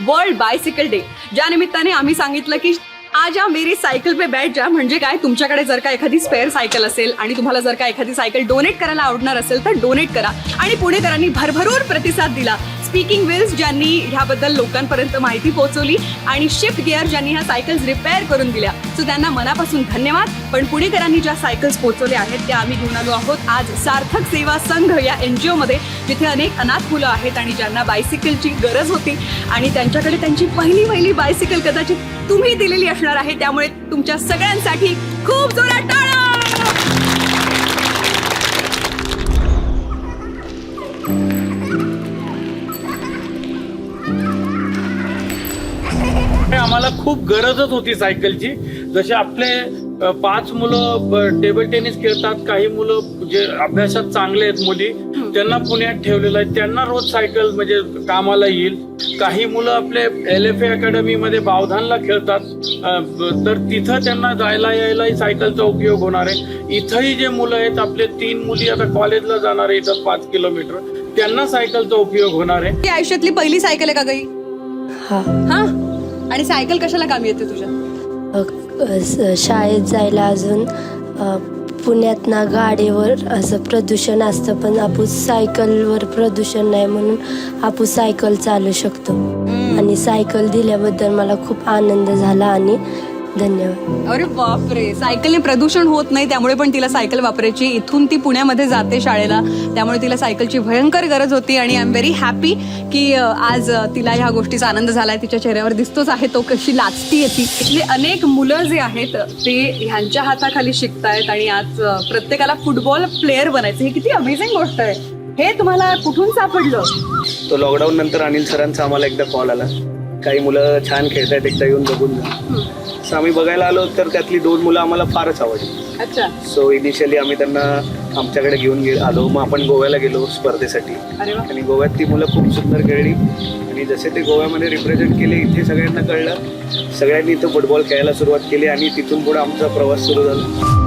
World bicycle day ज्या निमित्ताने आम्ही सांगितलं की आजा मेरी सायकल पे बैठ जा. म्हणजे काय? तुमच्याकडे जर का एखादी स्पेअर सायकल असेल आणि तुम्हाला जर का एखादी सायकल डोनेट करायला आवडणार असेल तर डोनेट करा. आणि पुणेकरांनी भरभरून प्रतिसाद दिला. स्पीकिंग व्हील्स ज्यांनी ह्याबद्दल लोकांपर्यंत माहिती पोहोचवली आणि शिफ्ट गिअर ज्यांनी ह्या सायकल्स रिपेअर करून दिल्या. सो त्यांना मनापासून धन्यवाद. पण पुणेकरांनी ज्या सायकल्स पोहोचवल्या आहेत त्या आम्ही घेऊन आलो आहोत आज सार्थक सेवा संघ या एन जी ओमध्ये जिथे अनेक अनाथ मुलं आहेत आणि ज्यांना बायसिकलची गरज होती. आणि त्यांच्याकडे त्यांची पहिली पहिली बायसिकल कदाचित तुम्ही दिलेली असणार आहे. त्यामुळे तुमच्या सगळ्यांसाठी खूप जोरात आम्हाला खूप गरजच होती सायकलची. जसे आपले पाच मुलं टेबल टेनिस खेळतात काही मुलं जे अभ्यासात चांगले आहेत मुली त्यांना पुण्यात ठेवलेलं आहे. त्यांना रोज सायकल म्हणजे कामाला येईल. काही मुलं आपले एल एफ अकॅडमी मध्ये बावधानला खेळतात. तर तिथं त्यांना जायला यायलाही सायकलचा उपयोग होणार आहे. इथंही जे मुलं आहेत आपले तीन मुली आता कॉलेजला जाणार आहे इथं पाच किलोमीटर. त्यांना सायकलचा उपयोग होणार आहे. आयुष्यातली पहिली सायकल आहे का गई हा. हा? आणि सायकल कशाला कामी येते तुझ्या? शाळेत जायला अजून पुण्यात ना गाडीवर असं प्रदूषण असतं पण आपण सायकलवर प्रदूषण नाही म्हणून आपण सायकल चालू शकतो. आणि सायकल दिल्याबद्दल मला खूप आनंद झाला आणि धन्यवाद. अरे बापरे सायकलने प्रदूषण होत नाही त्यामुळे पण तिला सायकल वापरायची. इथून ती पुण्यामध्ये जाते शाळेला त्यामुळे तिला सायकलची भयंकर गरज होती आणि आय एम व्हेरी हॅपी की आज तिला ह्या गोष्टीचा आनंद झालाय. तिच्या चेहऱ्यावर दिसतोच आहे तो कशी लाचती येते इथले अनेक मुलं जे आहेत ते ह्यांच्या हाताखाली शिकतायत आणि आज प्रत्येकाला फुटबॉल प्लेअर बनायचं. ही किती अमेझिंग गोष्ट आहे. हे तुम्हाला कुठून सापडलं? तो लॉकडाऊन नंतर अनिल सरांचा आम्हाला एकदा कॉल आला. काही मुलं छान खेळतायत एकदा येऊन बघून जा. सो आम्ही बघायला आलो तर त्यातली दोन मुलं आम्हाला फारच आवडली. अच्छा. सो इनिशियली आम्ही त्यांना आमच्याकडे घेऊन गे आलो. मग आपण गोव्याला गेलो स्पर्धेसाठी. अरे वा. आणि गोव्यात ती मुलं खूप सुंदर खेळली. आणि जसे ते गोव्यामध्ये रिप्रेझेंट केले इथे सगळ्यांना कळलं. सगळ्यांनी इथं फुटबॉल खेळायला सुरुवात केली आणि तिथून पुढे आमचा प्रवास सुरू झाला.